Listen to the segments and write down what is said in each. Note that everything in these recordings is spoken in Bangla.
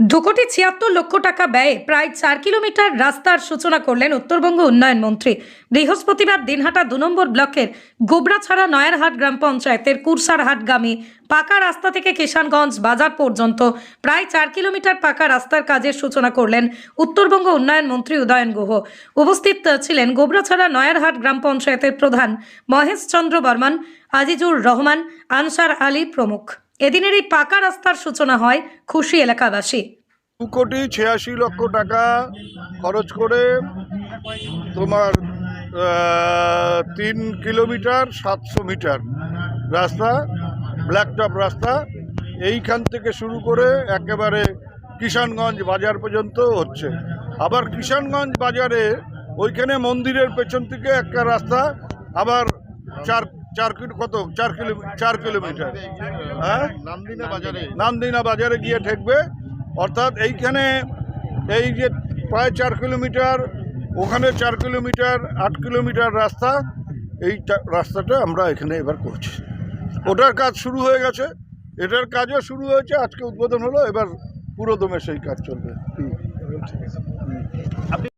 দু কোটি ছিয়াত্তর লক্ষ টাকা ব্যয়ে প্রায় চার কিলোমিটার রাস্তার সূচনা করলেন উত্তরবঙ্গ উন্নয়ন মন্ত্রী। বৃহস্পতিবার দিনহাটা দু নম্বর ব্লকের গোবরাছড়া নয়ারহাট গ্রাম পঞ্চায়েতের কুরসারহাটগামী পাকা রাস্তা থেকে কিষানগঞ্জ বাজার পর্যন্ত প্রায় চার কিলোমিটার পাকা রাস্তার কাজের সূচনা করলেন উত্তরবঙ্গ উন্নয়ন মন্ত্রী উদয়ন গুহ। উপস্থিত ছিলেন গোবরাছড়া নয়ারহাট গ্রাম পঞ্চায়েতের প্রধান মহেশ চন্দ্র বর্মন, আজিজুর রহমান, আনসার আলী প্রমুখ। এদিনের এই পাকা রাস্তার সূচনা হয় খুশি এলাকাবাসী। দু কোটি ছিয়াশি লক্ষ টাকা খরচ করে তোমার তিন কিলোমিটার সাতশো মিটার রাস্তা ব্ল্যাকটপ রাস্তা, এইখান থেকে শুরু করে একেবারে কিষানগঞ্জ বাজার পর্যন্ত হচ্ছে। আবার কিষানগঞ্জ বাজারে ওইখানে মন্দিরের পেছন থেকে একটা রাস্তা, আবার চার চার কিলো কত? চার কিলো চার কিলোমিটার। হ্যাঁ? নান্দিনা বাজারে নান্দিনা বাজারে গিয়ে ঠেকবে। অর্থাৎ এইখানে এই যে প্রায় চার কিলোমিটার ওখানে চার কিলোমিটার আট কিলোমিটার রাস্তা এই রাস্তাটা আমরা এখানে এবার করছি। ওটার কাজ শুরু হয়ে গেছে। এটার কাজও শুরু হয়েছে আজকে উদ্বোধন হলো এবার পুরো দমে সেই কাজ চলবে। হুম।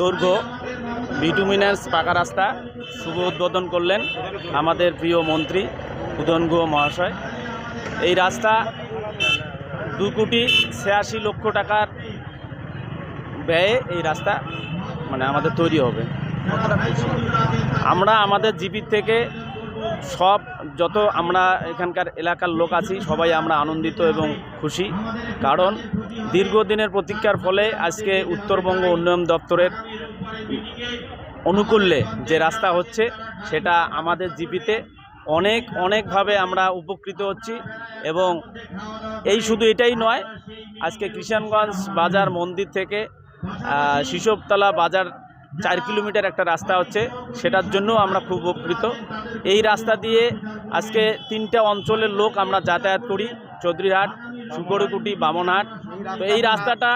দৈর্ঘ্য বিটুমিনাস পাকা রাস্তা, শুভ উদ্বোধন করলেন আমাদের প্রিয় মন্ত্রী উদন গুহ মহাশয়। এই রাস্তা দু কোটি ছিয়াশি লক্ষ টাকার ব্যয়ে এই রাস্তা মানে আমাদের তৈরি হবে। আমরা আমাদের জিপির থেকে সব যত আমরা এখানকার এলাকার লোক আছি, সবাই আমরা আনন্দিত এবং খুশি। কারণ দীর্ঘদিনের প্রতীক্ষার ফলে আজকে উত্তরবঙ্গ উন্নয়ন দপ্তরের অনুকূল্যে যে রাস্তা হচ্ছে, সেটা আমাদের জিপিতে অনেক, অনেকভাবে আমরা উপকৃত হচ্ছি এবং এই শুধু এটাই নয়, আজকে কিষানগঞ্জ বাজার মন্দির থেকে শিশবতলা বাজার চার কিলোমিটার একটা রাস্তা হচ্ছে, সেটার জন্য আমরা খুব উপকৃত। এই রাস্তা দিয়ে আজকে তিনটা অঞ্চলের লোক আমরা যাতায়াত করি, চৌধুরীহাট সুকরকুটি বামনহাট। তো এই রাস্তাটা?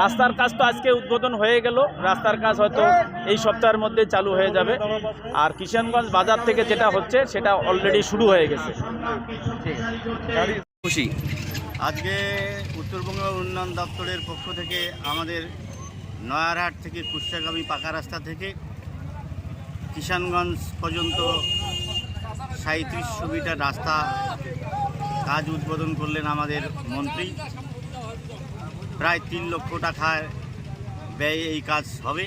রাস্তার কাজ তো আজকে উদ্বোধন হয়ে গেল, রাস্তার কাজ হয়তো এই সপ্তাহের মধ্যে চালু হয়ে যাবে। আর কিষানগঞ্জ বাজার থেকে যেটা হচ্ছে, সেটা অলরেডি শুরু হয়ে গেছে। খুশি। আজকে উত্তরবঙ্গ উন্নয়ন দপ্তরের পক্ষ থেকে আমাদের নয়ারহাট থেকে কুষ্টাগামী পাকা রাস্তা থেকে কিষানগঞ্জ পর্যন্ত সাঁত্রিশশো মিটার রাস্তা কাজ উদ্বোধন করলেন আমাদের মন্ত্রী। প্রায় তিন লক্ষ টাকায় ব্যয়ে এই কাজ হবে।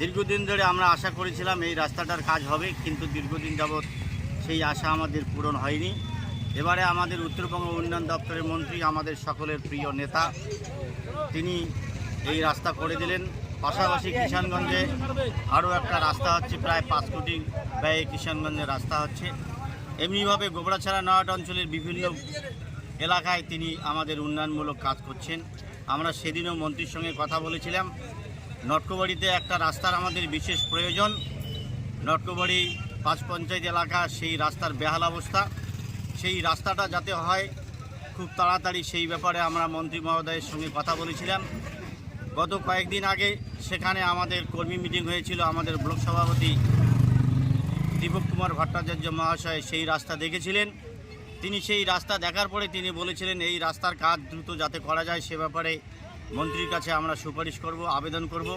দীর্ঘদিন ধরে আমরা আশা করেছিলাম এই রাস্তাটার কাজ হবে, কিন্তু দীর্ঘদিন যাবৎ সেই আশা আমাদের পূরণ হয়নি। এবারে আমাদের উত্তরবঙ্গ উন্নয়ন দপ্তরের মন্ত্রী, আমাদের সকলের প্রিয় নেতা, তিনি এই রাস্তা করে দিলেন। পাশাপাশি কিষানগঞ্জে আরও একটা রাস্তা হচ্ছে, প্রায় পাঁচ কোটি ব্যয়ে কিষানগঞ্জের রাস্তা হচ্ছে। এমনিভাবে গোবরাছড়া নয়াট অঞ্চলের বিভিন্ন এলাকায় তিনি আমাদের উন্নয়নমূলক কাজ করছেন। আমরা সেদিনও মন্ত্রীর সঙ্গে কথা বলেছিলাম। নটকবাড়িতে একটা রাস্তার আমাদের বিশেষ প্রয়োজন। নটকবাড়ি পাঁচ পঞ্চায়েত এলাকা সেই রাস্তার বেহাল অবস্থা। সেই রাস্তাটা যাতে হয়, খুব তাড়াতাড়ি সেই ব্যাপারে আমরা মন্ত্রী মহোদয়ের সঙ্গে কথা বলেছিলাম। গত কয়েকদিন আগে সেখানে আমাদের কর্মী মিটিং হয়েছিল, আমাদের ব্লক সভাপতি দীপক কুমার ভট্টাচার্য মহাশয় সেই রাস্তা দেখেছিলেন। তিনি সেই রাস্তা দেখার পরে তিনি বলেছিলেন, এই রাস্তার কাজ দ্রুত যাতে করা যায়, সে ব্যাপারে মন্ত্রীর কাছে আমরা সুপারিশ করব, আবেদন করব,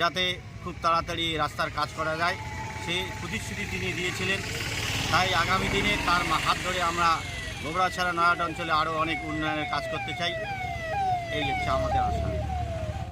যাতে খুব তাড়াতাড়ি রাস্তার কাজ করা যায়। সেই প্রতিশ্রুতি তিনি দিয়েছিলেন। তাই আগামী দিনে তার হাত ধরে আমরা গোবরাছড়া নয়াট অঞ্চলে আরও অনেক উন্নয়নের কাজ করতে চাই। এই হচ্ছে আমাদের আশা।